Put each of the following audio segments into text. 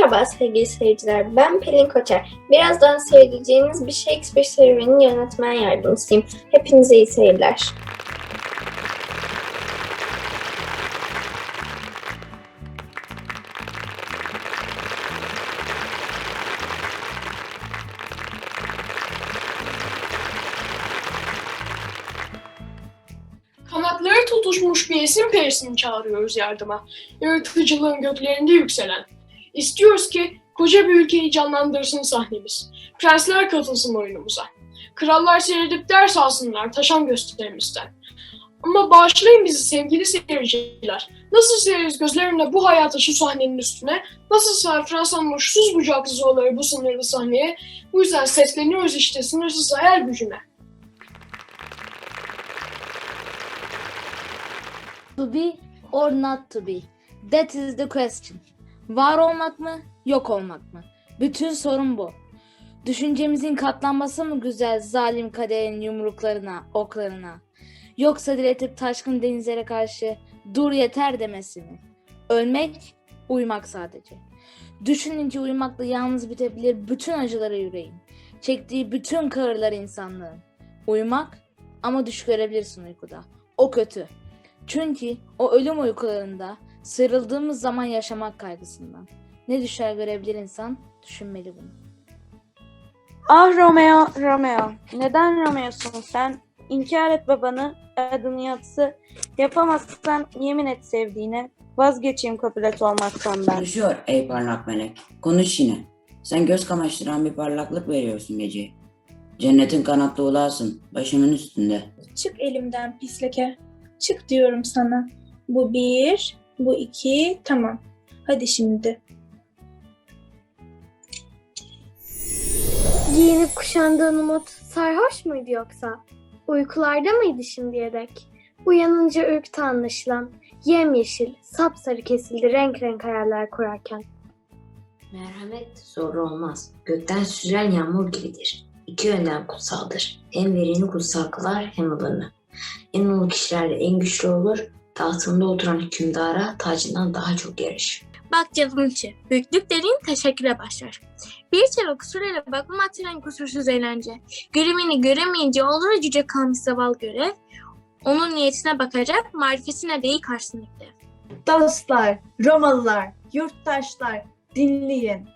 Merhaba sevgili seyirciler, ben Pelin Koçer. Birazdan seyredeceğiniz bir Shakespeare serüveninin yönetmen yardımcısıyım. Hepinize iyi seyirler. Kanatları tutuşmuş bir esin perisini çağırıyoruz yardıma. Yaratıcılığın göklerinde yükselen. İstiyoruz ki koca bir ülkeyi canlandırsın sahnemiz. Prensler katılsın oyunumuza. Krallar seyredip ders alsınlar taşan gösterimizden. Ama bağışlayın bizi sevgili seyirciler. Nasıl seyiriz gözlerimle bu hayata şu sahnenin üstüne? Nasıl sığar Fransa'nın uçsuz bucaklı zorları bu sınırlı sahneye? Bu yüzden sesleniyoruz işte sınırsız hayal gücüne. To be or not to be? That is the question. Var olmak mı, yok olmak mı? Bütün sorun bu. Düşüncemizin katlanması mı güzel zalim kaderin yumruklarına, oklarına? Yoksa diretip taşkın denizlere karşı dur yeter demesi mi? Ölmek, uyumak sadece. Düşününce uyumakla yalnız bitebilir bütün acıları yüreğin. Çektiği bütün kahırlar insanlığın. Uyumak ama düş görebilirsin uykuda. O kötü. Çünkü o ölüm uykularında sıyrıldığımız zaman yaşamak kaygısından. Ne düşer görebilir insan düşünmeli bunu. Ah Romeo, Romeo. Neden Romeo'sun sen? İnkar et babanı, adını yatsı. Yapamazsan yemin et sevdiğine. Vazgeçeyim Capulet olmaktan ben. Konuşuyor ey parlak melek. Konuş yine. Sen göz kamaştıran bir parlaklık veriyorsun geceye. Cennetin kanatlı ulasın, başımın üstünde. Çık elimden pis leke. Çık diyorum sana. Bu bir, bu iki, tamam. Hadi şimdi. Giyinip kuşandığın umut sarhoş muydu yoksa? Uykularda mıydı şimdiye dek? Uyanınca ürktü anlaşılan. Yemyeşil, sapsarı kesildi renk renk hayaller kurarken. Merhamet zorlu olmaz. Gökten süzülen yağmur gibidir. İki yönden kutsaldır. Hem verini kutsal kılar hem olanı. En ulu kişilerle en güçlü olur. Tahtında oturan hükümdara tacından daha çok yarışır. Bak içi. Büyüklük dediğin teşekküre başlar. Bir çare kusuruyla bakma hatırlayan kusursuz eğlence. Görümeni göremeyince olur cüce kalmış zaval görev. Onun niyetine bakacak, marifetine değil karşısındaki. Dostlar, Romalılar, yurttaşlar dinleyin.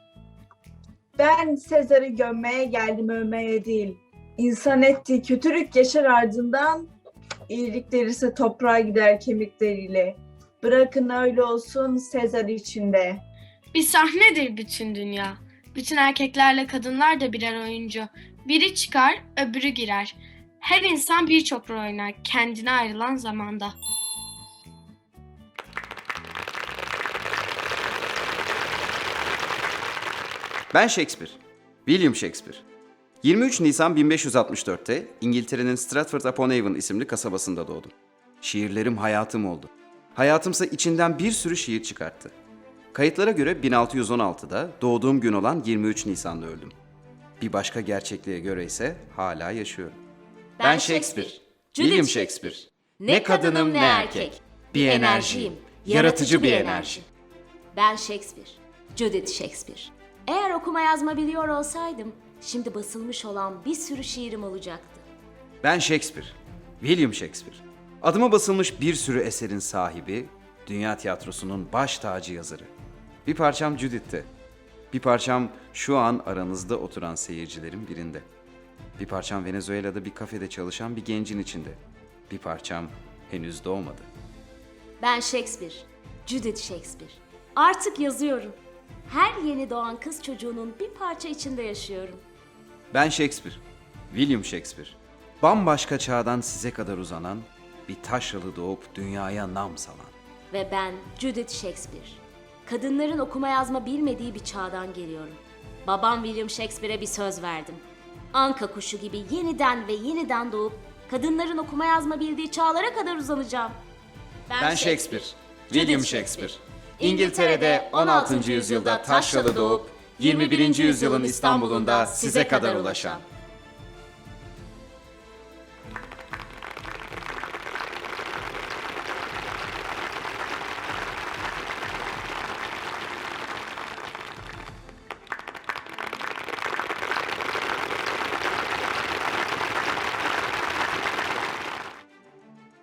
Ben Sezar'ı gömmeye geldim övmeye değil. İnsan ettiği kötülük yaşar ardından iyilikleri ise toprağa gider kemikleriyle. Bırakın öyle olsun Sezar içinde. Bir sahnedir bütün dünya. Bütün erkeklerle kadınlar da birer oyuncu. Biri çıkar, öbürü girer. Her insan birçok rol oynar kendine ayrılan zamanda. Ben Shakespeare. William Shakespeare. 23 Nisan 1564'te İngiltere'nin Stratford-upon-Avon isimli kasabasında doğdum. Şiirlerim hayatım oldu. Hayatımsa içinden bir sürü şiir çıkarttı. Kayıtlara göre 1616'da doğduğum gün olan 23 Nisan'da öldüm. Bir başka gerçekliğe göre ise hala yaşıyorum. Ben, Shakespeare. William Shakespeare. Ne kadınım ne erkek. Bir enerjiyim. Yaratıcı bir enerji. Ben Shakespeare. Judith Shakespeare. Eğer okuma yazma biliyor olsaydım, şimdi basılmış olan bir sürü şiirim olacaktı. Ben Shakespeare. William Shakespeare. Adıma basılmış bir sürü eserin sahibi, dünya tiyatrosunun baş tacı yazarı. Bir parçam Judith'te. Bir parçam şu an aranızda oturan seyircilerin birinde. Bir parçam Venezuela'da bir kafede çalışan bir gencin içinde. Bir parçam henüz doğmadı. Ben Shakespeare. Judith Shakespeare. Artık yazıyorum. Her yeni doğan kız çocuğunun bir parça içinde yaşıyorum. Ben Shakespeare. William Shakespeare. Bambaşka çağdan size kadar uzanan, bir taşralı doğup dünyaya nam salan. Ve ben Judith Shakespeare. Kadınların okuma yazma bilmediği bir çağdan geliyorum. Babam William Shakespeare'e bir söz verdim. Anka kuşu gibi yeniden ve yeniden doğup kadınların okuma yazma bildiği çağlara kadar uzanacağım. Ben Shakespeare. William Shakespeare. İngiltere'de 16. yüzyılda taşralı doğup 21. yüzyılın İstanbul'unda size kadar ulaşan.